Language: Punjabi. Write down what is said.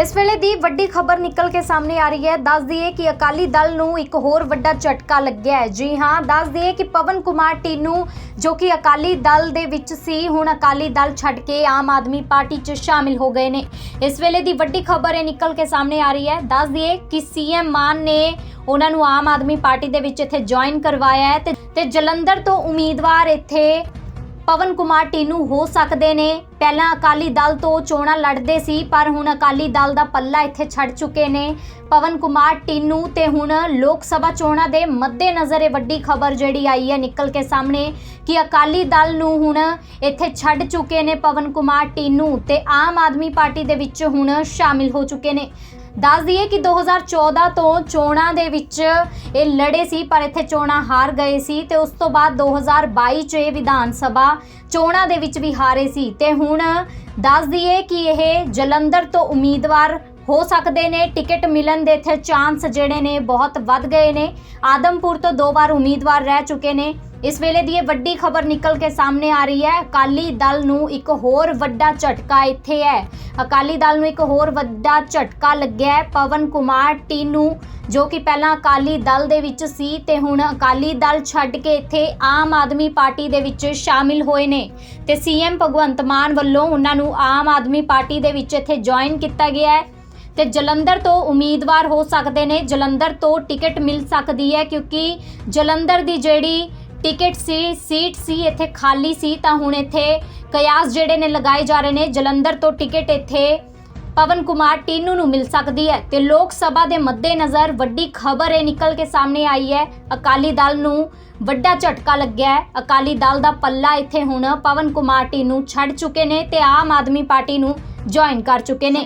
ਇਸ ਵੇਲੇ ਦੀ ਵੱਡੀ ਖਬਰ ਨਿਕਲ ਕੇ ਸਾਹਮਣੇ ਆ ਰਹੀ ਹੈ। ਦੱਸ ਦਈਏ ਕਿ ਅਕਾਲੀ ਦਲ ਨੂੰ ਇੱਕ ਹੋਰ ਵੱਡਾ ਝਟਕਾ ਲੱਗਿਆ ਹੈ। ਜੀ ਹਾਂ, ਦੱਸ ਦਈਏ ਕਿ ਪਵਨ ਕੁਮਾਰ ਟੀਨੂ, ਜੋ ਕਿ ਅਕਾਲੀ ਦਲ ਦੇ ਵਿੱਚ ਸੀ, ਹੁਣ ਅਕਾਲੀ ਦਲ ਛੱਡ ਕੇ ਆਮ ਆਦਮੀ ਪਾਰਟੀ 'ਚ ਸ਼ਾਮਿਲ ਹੋ ਗਏ ਨੇ। ਇਸ ਵੇਲੇ ਦੀ ਵੱਡੀ ਖਬਰ ਇਹ ਨਿਕਲ ਕੇ ਸਾਹਮਣੇ ਆ ਰਹੀ ਹੈ। ਦੱਸ ਦਈਏ ਕਿ ਸੀਐਮ ਮਾਨ ਨੇ ਉਹਨਾਂ ਨੂੰ ਆਮ ਆਦਮੀ ਪਾਰਟੀ ਦੇ ਵਿੱਚ ਇੱਥੇ ਜੁਆਇਨ ਕਰਵਾਇਆ ਹੈ ਤੇ ਜਲੰਧਰ ਤੋਂ ਉਮੀਦਵਾਰ ਇੱਥੇ ਪਵਨ ਕੁਮਾਰ ਟੀਨੂ ਹੋ ਸਕਦੇ ਨੇ। ਪਹਿਲਾਂ ਅਕਾਲੀ ਦਲ ਤੋਂ ਚੋਣਾਂ ਲੜਦੇ ਸੀ, ਪਰ ਹੁਣ ਅਕਾਲੀ ਦਲ ਦਾ ਪੱਲਾ ਇੱਥੇ ਛੱਡ ਚੁੱਕੇ ਨੇ। ਪਵਨ ਕੁਮਾਰ ਟੀਨੂ ਤੇ ਹੁਣ ਲੋਕ ਸਭਾ ਚੋਣਾਂ ਦੇ ਮੱਦੇਨਜ਼ਰ ਇਹ ਵੱਡੀ ਖਬਰ ਜਿਹੜੀ ਆਈ ਹੈ ਨਿਕਲ ਕੇ ਸਾਹਮਣੇ ਕਿ ਅਕਾਲੀ ਦਲ ਨੂੰ ਹੁਣ ਇੱਥੇ ਛੱਡ ਚੁੱਕੇ ਨੇ ਪਵਨ ਕੁਮਾਰ ਟੀਨੂ ਤੇ ਆਮ ਆਦਮੀ ਪਾਰਟੀ ਦੇ ਵਿੱਚ ਹੁਣ ਸ਼ਾਮਿਲ ਹੋ ਚੁੱਕੇ ਨੇ। ਦੱਸ ਦਈਏ ਕਿ 2014 ਤੋਂ ਚੋਣਾਂ ਦੇ ਵਿੱਚ ਇਹ ਲੜੇ ਸੀ, ਪਰ ਇੱਥੇ ਚੋਣਾਂ ਹਾਰ ਗਏ ਸੀ ਤੇ ਉਸ ਤੋਂ ਬਾਅਦ 2022 ਚ ਇਹ ਵਿਧਾਨ ਸਭਾ ਚੋਣਾਂ ਦੇ ਵਿੱਚ ਵੀ ਹਾਰੇ ਸੀ। ਤੇ ਹੁਣ ਦੱਸ ਦਈਏ ਕਿ ਇਹ ਜਲੰਧਰ ਤੋਂ ਉਮੀਦਵਾਰ ਹੋ ਸਕਦੇ ਨੇ, ਟਿਕਟ ਮਿਲਣ ਦੇ ਇੱਥੇ ਚਾਂਸ ਜਿਹੜੇ ਨੇ ਬਹੁਤ ਵੱਧ ਗਏ ਨੇ। ਆਦਮਪੁਰ ਤੋਂ ਦੋ ਵਾਰ ਉਮੀਦਵਾਰ ਰਹਿ ਚੁੱਕੇ ਨੇ। ਇਸ ਵੇਲੇ ਦੀ ਇਹ ਵੱਡੀ ਖਬਰ ਨਿਕਲ ਕੇ ਸਾਹਮਣੇ ਆ ਰਹੀ ਹੈ। ਅਕਾਲੀ ਦਲ ਨੂੰ ਇੱਕ ਹੋਰ ਵੱਡਾ ਝਟਕਾ ਇੱਥੇ ਹੈ। ਅਕਾਲੀ ਦਲ ਨੂੰ ਇੱਕ ਹੋਰ ਵੱਡਾ ਝਟਕਾ ਲੱਗਿਆ ਹੈ। ਪਵਨ ਕੁਮਾਰ ਟੀਨੂ, ਜੋ ਕਿ ਪਹਿਲਾਂ ਅਕਾਲੀ ਦਲ ਦੇ ਵਿੱਚ ਸੀ ਤੇ ਹੁਣ ਅਕਾਲੀ ਦਲ ਛੱਡ ਕੇ ਇੱਥੇ ਆਮ ਆਦਮੀ ਪਾਰਟੀ ਦੇ ਵਿੱਚ ਸ਼ਾਮਿਲ ਹੋਏ ਨੇ। ਤੇ ਸੀਐਮ ਭਗਵੰਤ ਮਾਨ ਵੱਲੋਂ ਉਹਨਾਂ ਨੂੰ ਆਮ ਆਦਮੀ ਪਾਰਟੀ ਦੇ ਵਿੱਚ ਇੱਥੇ ਜੁਆਇਨ ਕੀਤਾ ਗਿਆ ਹੈ। ਤੇ ਜਲੰਧਰ ਤੋਂ ਉਮੀਦਵਾਰ ਹੋ ਸਕਦੇ ਨੇ। ਜਲੰਧਰ ਤੋਂ ਟਿਕਟ ਮਿਲ ਸਕਦੀ ਹੈ ਕਿਉਂਕਿ ਜਲੰਧਰ ਦੀ ਜਿਹੜੀ ਟਿਕਟ ਸੀ, ਸੀਟ ਸੀ ਇੱਥੇ ਖਾਲੀ ਸੀ ਤਾਂ ਹੁਣ ਇੱਥੇ ਕਿਆਸ ਜਿਹੜੇ ਨੇ ਲਗਾਏ ਜਾ ਰਹੇ ਨੇ। ਜਲੰਧਰ ਤੋਂ ਟਿਕਟ ਇੱਥੇ ਪਵਨ ਕੁਮਾਰ ਟੀਨੂ ਨੂੰ ਮਿਲ ਸਕਦੀ ਹੈ ਤੇ ਲੋਕ ਸਭਾ ਦੇ ਮੱਦੇਨਜ਼ਰ ਵੱਡੀ ਖਬਰ ਇਹ ਨਿਕਲ ਕੇ ਸਾਹਮਣੇ ਆਈ ਹੈ। ਅਕਾਲੀ ਦਲ ਨੂੰ ਵੱਡਾ ਝਟਕਾ ਲੱਗਿਆ ਹੈ। ਅਕਾਲੀ ਦਲ ਦਾ ਪੱਲਾ ਇੱਥੇ ਹੁਣ ਪਵਨ ਕੁਮਾਰ ਟੀਨੂ ਛੱਡ ਚੁੱਕੇ ਨੇ ਤੇ ਆਮ ਆਦਮੀ ਪਾਰਟੀ ਨੂੰ ਜੁਆਇਨ ਕਰ ਚੁੱਕੇ ਨੇ।